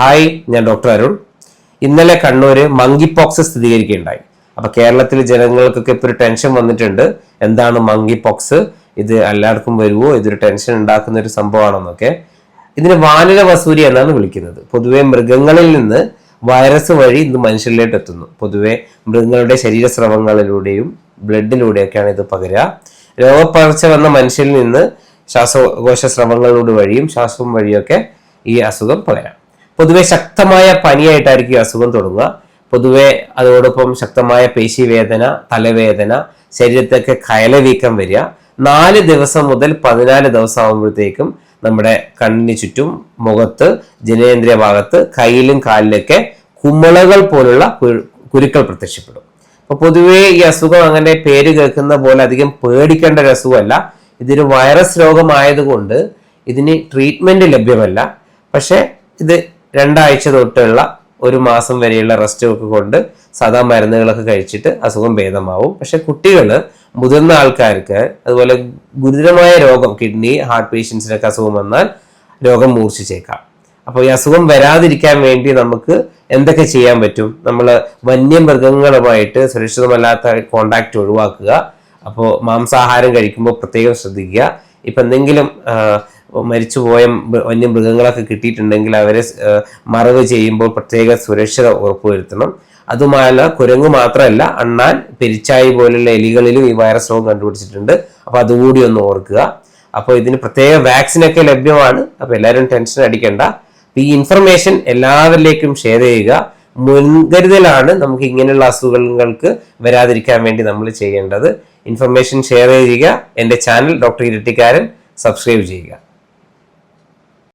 Hi ഞാൻ doctor Arun. ഇന്നലെ Kannur monkey pox സ്ഥിരീകരിക്കുകയുണ്ടായി. അപ്പൊ കേരളത്തിലെ ജനങ്ങൾക്കൊക്കെ ഇപ്പൊ ഒരു ടെൻഷൻ വന്നിട്ടുണ്ട്. എന്താണ് മങ്കി പോക്സ് ഇത് എല്ലാവർക്കും വരുമോ ഇതൊരു ടെൻഷൻ ഉണ്ടാക്കുന്ന ഒരു സംഭവമാണെന്നൊക്കെ. ഇതിന് വാനര വസൂരി എന്നാണ് വിളിക്കുന്നത്. പൊതുവെ മൃഗങ്ങളിൽ നിന്ന് വൈറസ് വഴി ഇത് മനുഷ്യരിലേക്ക് എത്തുന്നു. പൊതുവെ മൃഗങ്ങളുടെ ശരീരസ്രവങ്ങളിലൂടെയും ബ്ലഡിലൂടെയൊക്കെയാണ് ഇത് പകരുക. രോഗപ്പകർച്ച വന്ന മനുഷ്യരിൽ നിന്ന് ശ്വാസകോശ സ്രവങ്ങളിലൂടെ വഴിയും ശ്വാസവും വഴിയൊക്കെ ഈ അസുഖം പകരാം. പൊതുവെ ശക്തമായ പനിയായിട്ടായിരിക്കും അസുഖം തുടങ്ങുക. പൊതുവെ അതോടൊപ്പം ശക്തമായ പേശിവേദന തലവേദന ശരീരത്തൊക്കെ കയലവീക്കം വരിക. നാല് ദിവസം മുതൽ പതിനാല് ദിവസം ആകുമ്പോഴത്തേക്കും നമ്മുടെ കണ്ണിന് ചുറ്റും മുഖത്ത് ജനേന്ദ്രിയ ഭാഗത്ത് കയ്യിലും കാലിലൊക്കെ കുമ്മളകൾ പോലുള്ള കുരു- കുരുക്കൾ പ്രത്യക്ഷപ്പെടും. അപ്പൊ പൊതുവേ ഈ അസുഖം അങ്ങനെ പേര് കേൾക്കുന്ന പോലെ അധികം പേടിക്കേണ്ട ഒരു അസുഖമല്ല. ഇതൊരു വൈറസ് രോഗമായതുകൊണ്ട് ഇതിന് ട്രീറ്റ്മെന്റ് ലഭ്യമല്ല. പക്ഷെ ഇത് രണ്ടാഴ്ച തൊട്ടുള്ള ഒരു മാസം വരെയുള്ള റെസ്റ്റ് ഒക്കെ കൊണ്ട് സാധാ മരുന്നുകളൊക്കെ കഴിച്ചിട്ട് അസുഖം ഭേദമാവും. പക്ഷെ കുട്ടികൾ മുതിർന്ന ആൾക്കാർക്ക് അതുപോലെ ഗുരുതരമായ രോഗം കിഡ്നി ഹാർട്ട് പേഷ്യൻസിനൊക്കെ അസുഖം വന്നാൽ രോഗം മൂർച്ഛിച്ചേക്കാം. അപ്പോൾ ഈ അസുഖം വരാതിരിക്കാൻ വേണ്ടി നമുക്ക് എന്തൊക്കെ ചെയ്യാൻ പറ്റും? നമ്മൾ വന്യമൃഗങ്ങളുമായിട്ട് സുരക്ഷിതമല്ലാത്ത കോണ്ടാക്ട് ഒഴിവാക്കുക. അപ്പോൾ മാംസാഹാരം കഴിക്കുമ്പോൾ പ്രത്യേകം ശ്രദ്ധിക്കുക. ഇപ്പം എന്തെങ്കിലും മരിച്ചുപോയ വന്യമൃഗങ്ങളൊക്കെ കിട്ടിയിട്ടുണ്ടെങ്കിൽ അവരെ മറവ് ചെയ്യുമ്പോൾ പ്രത്യേക സുരക്ഷിത ഉറപ്പുവരുത്തണം. അതുമല്ല കുരങ്ങ് മാത്രമല്ല അണ്ണാൻ പെരിച്ചായി പോലുള്ള എലികളിലും ഈ വൈറസ് രോഗം കണ്ടുപിടിച്ചിട്ടുണ്ട്. അപ്പോൾ അതുകൂടി ഒന്ന് ഓർക്കുക. അപ്പോൾ ഇതിന് പ്രത്യേക വാക്സിനൊക്കെ ലഭ്യമാണ്. അപ്പോൾ എല്ലാവരും ടെൻഷൻ അടിക്കേണ്ട. ഈ ഇൻഫർമേഷൻ എല്ലാവരിലേക്കും ഷെയർ ചെയ്യുക. മുൻകരുതലാണ് നമുക്ക് ഇങ്ങനെയുള്ള അസുഖങ്ങൾക്ക് വരാതിരിക്കാൻ വേണ്ടി നമ്മൾ ചെയ്യേണ്ടത്. ഇൻഫർമേഷൻ ഷെയർ ചെയ്യുക. എന്റെ ചാനൽ ഡോക്ടർ ഇരട്ടിക്കാരൻ. സബ്സ്ക്രൈബ് ചെയ്യുക.